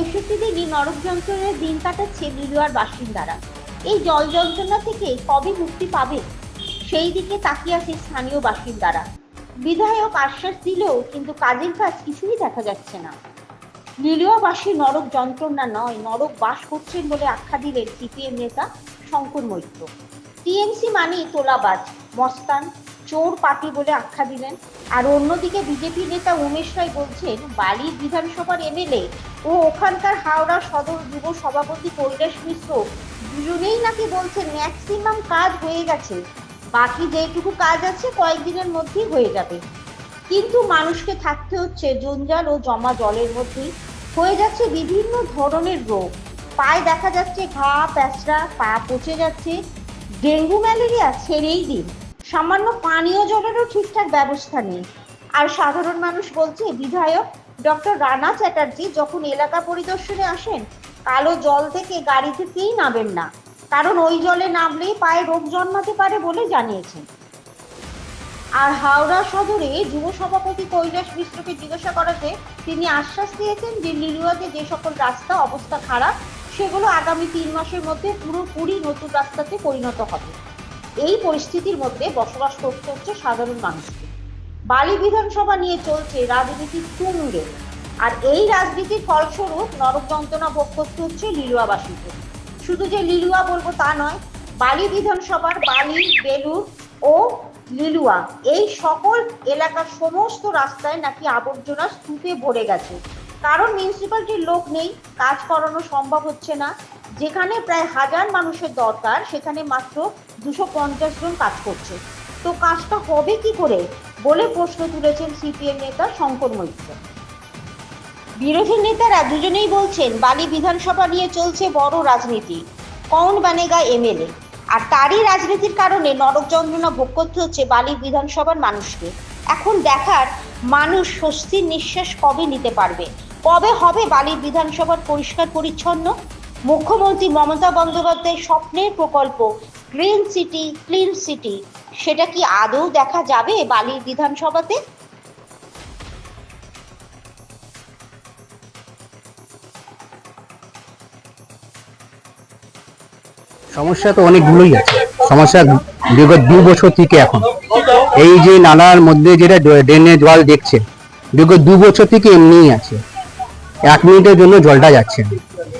পঁয়ষট্টি দিনই নরক যন্ত্রণার দিন কাটাচ্ছে লিলুয়ার বাসিন্দারা। এই জল যন্ত্রণা থেকে কবে মুক্তি পাবে? সেই দিকে তাকিয়ে আছে স্থানীয় বাসিন্দারা। বিধায়ক আশ্বাস দিলেও কিন্তু কাজের কাজ কিছুই দেখা যাচ্ছে না। লিলুয়াবাসী নরক যন্ত্রণা নয়, নরক বাস করছেন বলে আখ্যা দিলেন সিপিএম নেতা শঙ্কর মৈত্র। টিএমসি মানেই তোলাবাজ, মস্তান চোর পার্টি বলে আখ্যা দিলেন। আর অন্যদিকে বিজেপি নেতা উমেশ রায় বলছেন, বালির বিধানসভার এমএলএ ও ওখানকার হাওড়া সদর যুব সভাপতি কৈলাস মিশ্র দুজনেই নাকি বলছেন ম্যাক্সিমাম কাজ হয়ে গেছে। বাকি যেটুকু কাজ আছে, কয়েকদিনের মধ্যেই হয়ে যাবে। কিন্তু মানুষকে থাকতে হচ্ছে জঞ্জাল ও জমা জলের মধ্যেই। হয়ে যাচ্ছে বিভিন্ন ধরনের রোগ। পায়ে দেখা যাচ্ছে ঘা, প্যাঁচড়া, পা পচে যাচ্ছে। ডেঙ্গু ম্যালেরিয়া ছেড়েই দিন। সামান্য পানীয় জলেরও ঠিকঠাক ব্যবস্থা নেই। আর সাধারণ মানুষ বলছে, বিধায়ক ডক্টর রানা চ্যাটার্জি যখন এলাকা পরিদর্শনে আসেন, কালো জল থেকে গাড়ি থেকেই নামেন না। কারণ ওই জলে নামলেই পায়ে রোগ জন্মাতে পারে বলে জানিয়েছেন। আর হাওড়া সদরে যুব সভাপতি কৈলাস মিশ্রকে জিজ্ঞাসা করাতে তিনি আশ্বাস দিয়েছেন যে, লিলুয়াতে যে সকল রাস্তা অবস্থা খারাপ, সেগুলো আগামী তিন মাসের মধ্যে পুরোপুরি নতুন রাস্তাতে পরিণত হবে। এই পরিস্থিতির মধ্যে বসবাস করতে হচ্ছে সাধারণ মানুষকে। বালি বিধানসভা নিয়ে চলছে রাজনীতির তুঙ্গে। আর এই রাজনীতির ফলস্বরূপ নরক যন্ত্রণা ভোগ করতে হচ্ছে লিলুয়াবাসীকে। শুধু যে লিলুয়া বলব তা নয়, বালি বিধানসভার বালি বেলুর ও লিলুয়া এই সকল এলাকার সমস্ত রাস্তায় নাকি আবর্জনা স্তূপে ভরে গেছে। কারণ মিউনিসিপ্যালিটির লোক নেই, কাজ করানো সম্ভব হচ্ছে না। যেখানে প্রায় হাজার মানুষের দরকার, সেখানে মাত্র দুশো পঞ্চাশ জন কাজ করছে। তো কাজটা হবে কি করে বলে প্রশ্ন তুলেছেন সিপিএম নেতা শঙ্কর মৈত্র। বিরোধী নেতারা দুজনেই বলছেন, বালি বিধানসভা নিয়ে চলছে বড় রাজনীতি। কৌন বানেগা এমএলএ। আর তারই রাজনীতির কারণে নরক যন্ত্রণা ভোগ করতে হচ্ছে বালি বিধানসভার মানুষকে। এখন দেখার মানুষ স্বস্তির নিঃশ্বাস কবে নিতে পারবে? কবে হবে বালি বিধানসভার পরিষ্কার পরিচ্ছন্ন? মুখ্যমন্ত্রী মমতা বন্দ্যোপাধ্যায়ের স্বপ্নের প্রকল্প গ্রিন সিটি ক্লিন সিটি সেটা কি আদৌ দেখা যাবে বালির বিধানসভাতে? সমস্যা তো অনেকগুলোই আছে। সমস্যা বিগত দু বছর থেকে এখন। এই যে নালার মধ্যে যেটা ড্রেনে জল দেখছে বিগত দু বছর থেকে এমনিই আছে। এক মিনিটের জন্য জলটা যাচ্ছে না।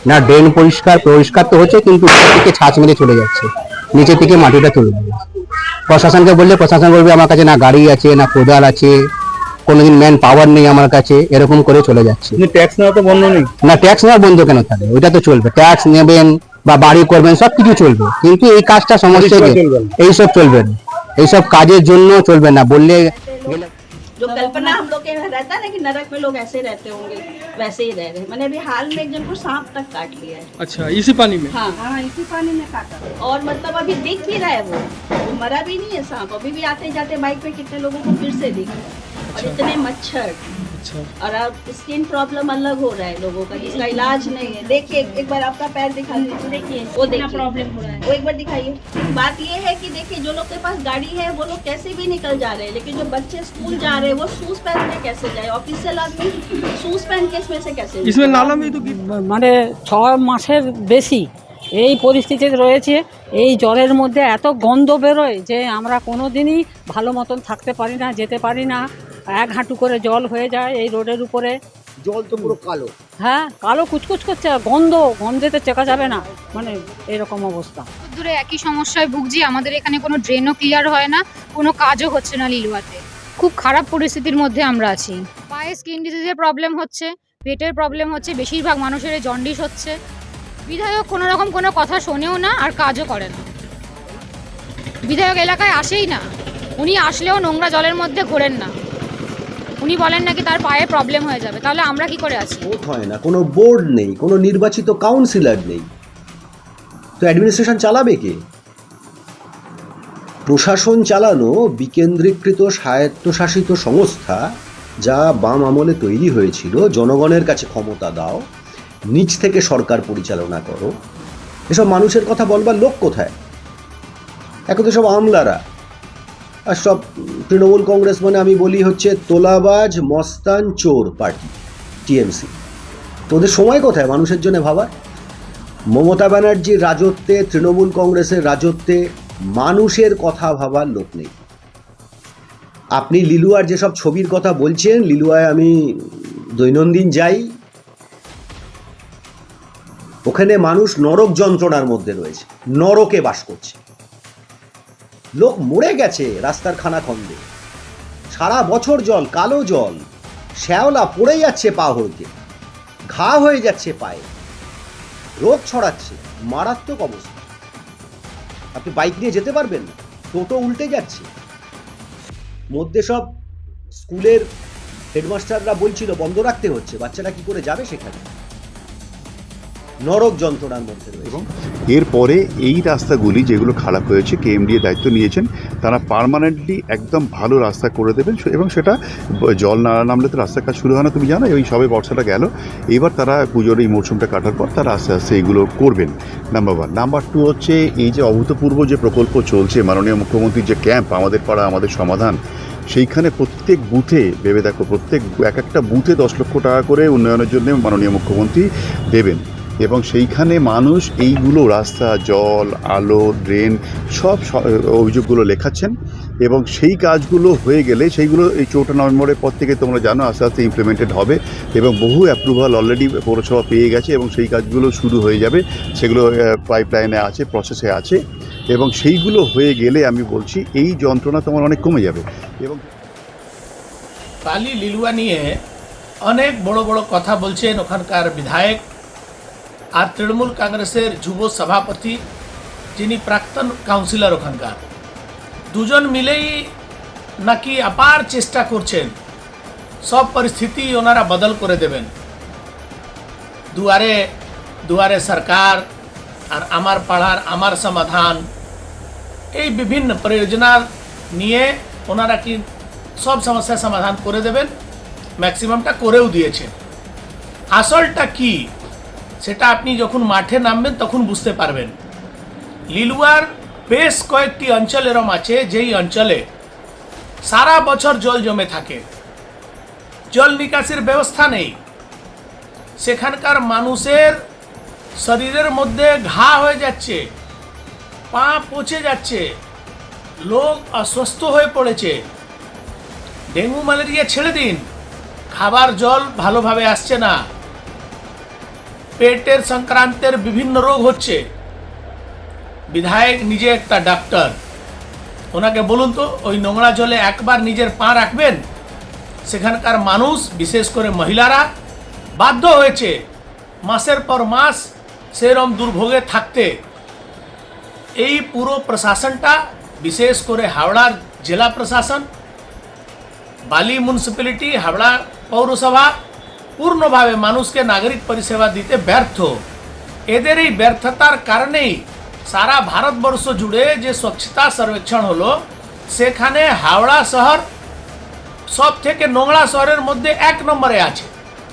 না ড্রেন পরিষ্কার পরিষ্কার তো হচ্ছে কিন্তু থেকে ছাঁচ মেরে চলে যাচ্ছে। নিচে থেকে মাটিটা তুলে দেবে। প্রশাসনকে বললে প্রশাসন বলবে আমার কাছে না গাড়ি আছে না কোদাল আছে কোনোদিন ম্যান পাওয়ার নেই আমার কাছে এরকম করে চলে যাচ্ছে। কিন্তু ট্যাক্স নেওয়া তো বন্ধ নেই? না ট্যাক্স নেওয়া বন্ধ কেন থাকে ওইটা তো চলবে। ট্যাক্স নেবেন বা বাড়ি করবেন সব কিছু চলবে। কিন্তু এই কাজটা সমস্যা। এইসব চলবে না। এইসব কাজের জন্য চলবে না। বললে গেলে- जो कल्पना हम लोग के यहाँ रहता है ना कि नरक में लोग ऐसे रहते होंगे वैसे ही रह रहे मैंने अभी हाल में एक जन को सांप तक काट लिया है। अच्छा इसी पानी में? हाँ। हाँ इसी पानी में काटा। और मतलब अभी दिख भी रहा है वो। वो मरा भी नहीं है सांप। अभी भी आते जाते बाइक पे कितने लोगों को फिर से दिख रहा है। और इतने मच्छर। अच्छा और अब स्किन प्रॉब्लम अलग हो रहा है लोगों का जिसका इलाज नहीं है देखिए एक बार आपका पैर दिखा दीजिए देखिए वो देखिए प्रॉब्लम हो रहा है वो एक बार दिखाइए बात ये है कि देखिए जो लोग के पास गाड़ी है वो लोग कैसे भी निकल जा रहे हैं लेकिन जो बच्चे स्कूल जा रहे हैं वो शूज पहन के कैसे जाए ऑफिशियल आदमी शूज पहन के इसमें से कैसे जाए? इसमें नाला में तो गिर- মানে ছ মাসের বেশি এই পরিস্থিতিতে রয়েছে এই জলের মধ্যে এত গন্ধ বেরোয় যে আমরা কোনো দিনই ভালো মতন থাকতে পারি না যেতে পারি না এক হাঁটু করে জল হয়ে যায় এই রোডের উপরে। জল তো পুরো কালো। হ্যাঁ কালো কুচকুচ করছে গন্ধ গন্ধেতে চেকা যাবে না। মানে এরকম অবস্থা। দূরে একই সমস্যায় ভুগছি আমাদের এখানে কোনো ড্রেনও ক্লিয়ার হয় না কোনো কাজও হচ্ছে না লিলুয়াতে। খুব খারাপ পরিস্থিতির মধ্যে আমরা আছি। পায়ে স্কিন ডিজিজের প্রবলেম হচ্ছে পেটের প্রবলেম হচ্ছে বেশিরভাগ মানুষের জন্ডিস হচ্ছে। বিধায়ক কোনো রকম কোনো কথা শোনেও না আর কাজও করে না। বিধায়ক এলাকায় আসেই না। উনি আসলেও নোংরা জলের মধ্যে ঘোরেন না। উনি বলেন নাকি তার পায়ে প্রবলেম হয়ে যাবে, তাহলে আমরা কি করে আছি? ভোট হয় না, কোনো বোর্ড নেই, কোনো নির্বাচিত কাউন্সিলর নেই। তো অ্যাডমিনিস্ট্রেশন চালাবে কে? প্রশাসন চালানো বিকেন্দ্রীকৃত স্বায়ত্তশাসিত সংস্থা যা বাম আমলে তৈরি হয়েছিল, জনগণের কাছে ক্ষমতা দাও, নিচ থেকে সরকার পরিচালনা করো। এসব মানুষের কথা বলবার লোক কোথায়? এখন তো সব আমলারা। আর সব তৃণমূল কংগ্রেস মানে আমি বলি হচ্ছে তোলাবাজ, মস্তান, চোর পার্টি, টিএমসি। তো ওদের সময় কোথায় মানুষের জন্য ভাবা? মমতা ব্যানার্জির রাজত্বে, তৃণমূল কংগ্রেসের রাজত্বে মানুষের কথা ভাবার লোক নেই। আপনি লিলুয়ার যেসব ছবির কথা বলছেন, লিলুয়ায় আমি দৈনন্দিন যাই। ওখানে মানুষ নরক যন্ত্রণার মধ্যে রয়েছে, নরকে বাস করছে। লোক মরে গেছে রাস্তার খানাখন্দে। সারা বছর জল, কালো জল, শ্যাওলা পড়ে যাচ্ছে পা হইতে ঘা হয়ে যাচ্ছে পায়ে। রোগ ছড়াচ্ছে, মারাত্মক অবস্থা। আপনি বাইক নিয়ে যেতে পারবেন? টোটো উল্টে যাচ্ছে। মধ্যে সব স্কুলের হেডমাস্টাররা বলছিল, বন্ধ রাখতে হচ্ছে, বাচ্চারা কি করে যাবে সেখানে? নরক যন্ত্রণার মধ্যে রয়েছে। এরপরে এই রাস্তাগুলি যেগুলো খারাপ হয়েছে কেএমডি এর দায়িত্ব নিয়েছেন, তারা পার্মানেন্টলি একদম ভালো রাস্তা করে দেবেন এবং সেটা জল না নামলে তো রাস্তার কাজ শুরু হয় না, তুমি জানো? ওই সবে বর্ষাটা গেল। এবার তারা পুজোর এই মরশুমটা কাটার পর তারা আস্তে আস্তে এগুলো করবেন। নাম্বার ওয়ান নাম্বার টু হচ্ছে এই যে অভূতপূর্ব যে প্রকল্প চলছে, মাননীয় মুখ্যমন্ত্রীর যে ক্যাম্প আমাদের পাড়া, আমাদের সমাধান, সেইখানে প্রত্যেক বুথে ভেবে দেখো, প্রত্যেক এক একটা বুথে দশ লক্ষ টাকা করে উন্নয়নের জন্য মাননীয় মুখ্যমন্ত্রী দেবেন। এবং সেইখানে মানুষ এইগুলো রাস্তা, জল, আলো, ড্রেন সব অভিযোগগুলো লেখাচ্ছেন এবং সেই কাজগুলো হয়ে গেলে সেইগুলো এই চৌঠা নভেম্বরের পর থেকে তোমরা জানো আস্তে আস্তে ইমপ্লিমেন্টেড হবে এবং বহু অ্যাপ্রুভাল অলরেডি পৌরসভা পেয়ে গেছে এবং সেই কাজগুলো শুরু হয়ে যাবে। সেগুলো পাইপলাইনে আছে প্রসেসে আছে এবং সেইগুলো হয়ে গেলে আমি বলছি এই যন্ত্রণা তোমার অনেক কমে যাবে এবং কালি লিলুয়া নিয়ে অনেক বড় বড় কথা বলছেন ওখানকার বিধায়ক। আর তৃণমূল কংগ্রেসের যুব সভাপতি, যিনি প্রাক্তন কাউন্সিলর ওখানকার। দুজন মিলেই নাকি আপার চেষ্টা করছেন। সব পরিস্থিতি ওনারা বদল করে দেবেন। দুয়ারে দুয়ারে সরকার আর আমার পাড়ার আমার সমাধান, এই বিভিন্ন পরিযোজনা নিয়ে ওনারা কি সব সমস্যার সমাধান করে দেবেন? ম্যাক্সিমামটা করেও দিয়েছেন। আসলটা কি? সেটা আপনি যখন মাঠে নামবেন, তখন বুঝতে পারবেন। লিলুয়ার বেশ কয়েকটি অঞ্চল এরম আছে, যেই অঞ্চলে সারা বছর জল জমে থাকে। জল নিকাশির ব্যবস্থা নেই। সেখানকার মানুষের শরীরের মধ্যে ঘা হয়ে যাচ্ছে, পা পচে যাচ্ছে, লোক অসুস্থ হয়ে পড়েছে। ডেঙ্গু ম্যালেরিয়া ছেড়ে দিন, খাবার জল ভালোভাবে আসছে না। পেটের সংক্রান্তের বিভিন্ন রোগ হচ্ছে। বিধায়ক নিজে একটা ডাক্তার। ওনাকে বলুন তো, ওই নোংরা জলে একবার নিজের পা রাখবেন? সেখানকার মানুষ, বিশেষ করে মহিলারা, বাধ্য হয়েছে মাসের পর মাস সেরম দুর্ভোগে থাকতে। এই পুরো প্রশাসনটা, বিশেষ করে হাওড়ার জেলা প্রশাসন, বালি মিউনিসিপ্যালিটি হাওড়া পৌরসভা পূর্ণভাবে মানুষকে নাগরিক পরিষেবা দিতে ব্যর্থ। এদের এই ব্যর্থতার কারণেই সারা ভারতবর্ষ জুড়ে যে স্বচ্ছতা সর্বেক্ষণ হলো, সেখানে হাওড়া শহর সব থেকে নোংরা শহরের মধ্যে এক নম্বরে আছে।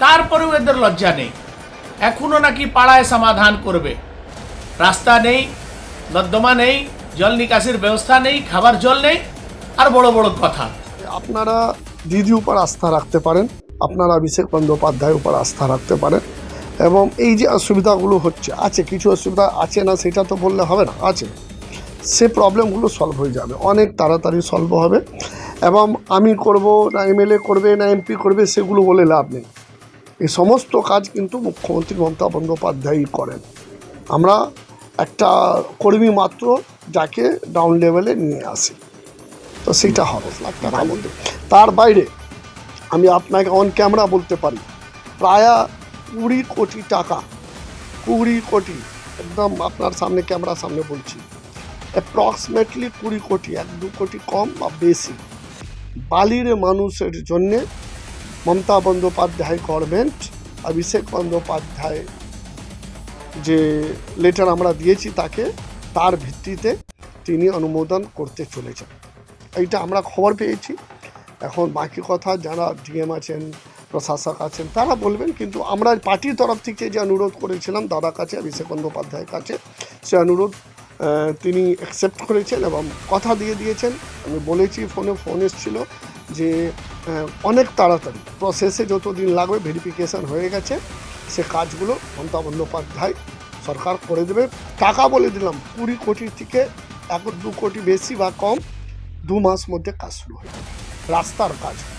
তারপরেও এদের লজ্জা নেই। এখনও নাকি পাড়ায় সমাধান করবে। রাস্তা নেই, নর্দমা নেই, জল নিকাশির ব্যবস্থা নেই, খাবার জল নেই, আর বড় বড় কথা। আপনারা দিদি উপর আস্থা রাখতে পারেন। আপনারা অভিষেক বন্দ্যোপাধ্যায় উপর আস্থা রাখতে পারেন। এবং এই যে অসুবিধাগুলো হচ্ছে আছে কিছু অসুবিধা আছে না সেটা তো বললে হবে না আছে। সে প্রবলেমগুলো সলভ হয়ে যাবে অনেক তাড়াতাড়ি সলভ হবে। এবং আমি করব না এমএলএ করবে না এমপি করবে সেগুলো বলে লাভ নেই। এই সমস্ত কাজ কিন্তু মুখ্যমন্ত্রী মমতা বন্দ্যোপাধ্যায়ই করেন। আমরা একটা কর্মী মাত্র যাকে ডাউন লেভেলে নিয়ে আসি। তো সেটা হবে। মধ্যে তার বাইরে আমি আপনাকে অন ক্যামেরা বলতে পারি। প্রায় কুড়ি কোটি টাকা। কুড়ি কোটি। একদম আপনার সামনে ক্যামেরার সামনে বলছি। অ্যাপ্রক্সিমেটলি কুড়ি কোটি, এক দু কোটি কম বা বেশি। বালির মানুষের জন্যে মমতা বন্দ্যোপাধ্যায় গভর্নমেন্ট অভিষেক বন্দ্যোপাধ্যায় যে লেটার আমরা দিয়েছি তাকে, তার ভিত্তিতে তিনি অনুমোদন করতে চলেছেন। এইটা আমরা খবর পেয়েছি। এখন বাকি কথা যারা ডিএম আছেন, প্রশাসক আছেন, তারা বলবেন, কিন্তু আমরা পার্টির তরফ থেকে যে অনুরোধ করেছিলাম, দাদার কাছে, অভিষেক বন্দ্যোপাধ্যায়ের কাছে, সে অনুরোধ তিনি অ্যাকসেপ্ট করেছেন এবং কথা দিয়ে দিয়েছেন। আমি বলেছি, ফোনে ফোন এসেছিল যে অনেক তাড়াতাড়ি প্রসেসে যতদিন লাগবে ভেরিফিকেশান হয়ে গেছে, সে কাজগুলো মমতা বন্দ্যোপাধ্যায় সরকার করে দেবে। টাকা বলে দিলাম, কুড়ি কোটি থেকে এক দু কোটি বেশি বা কম, দু মাস মধ্যে কাজ শুরু হয়ে যাবে। রাস্তার কাজ।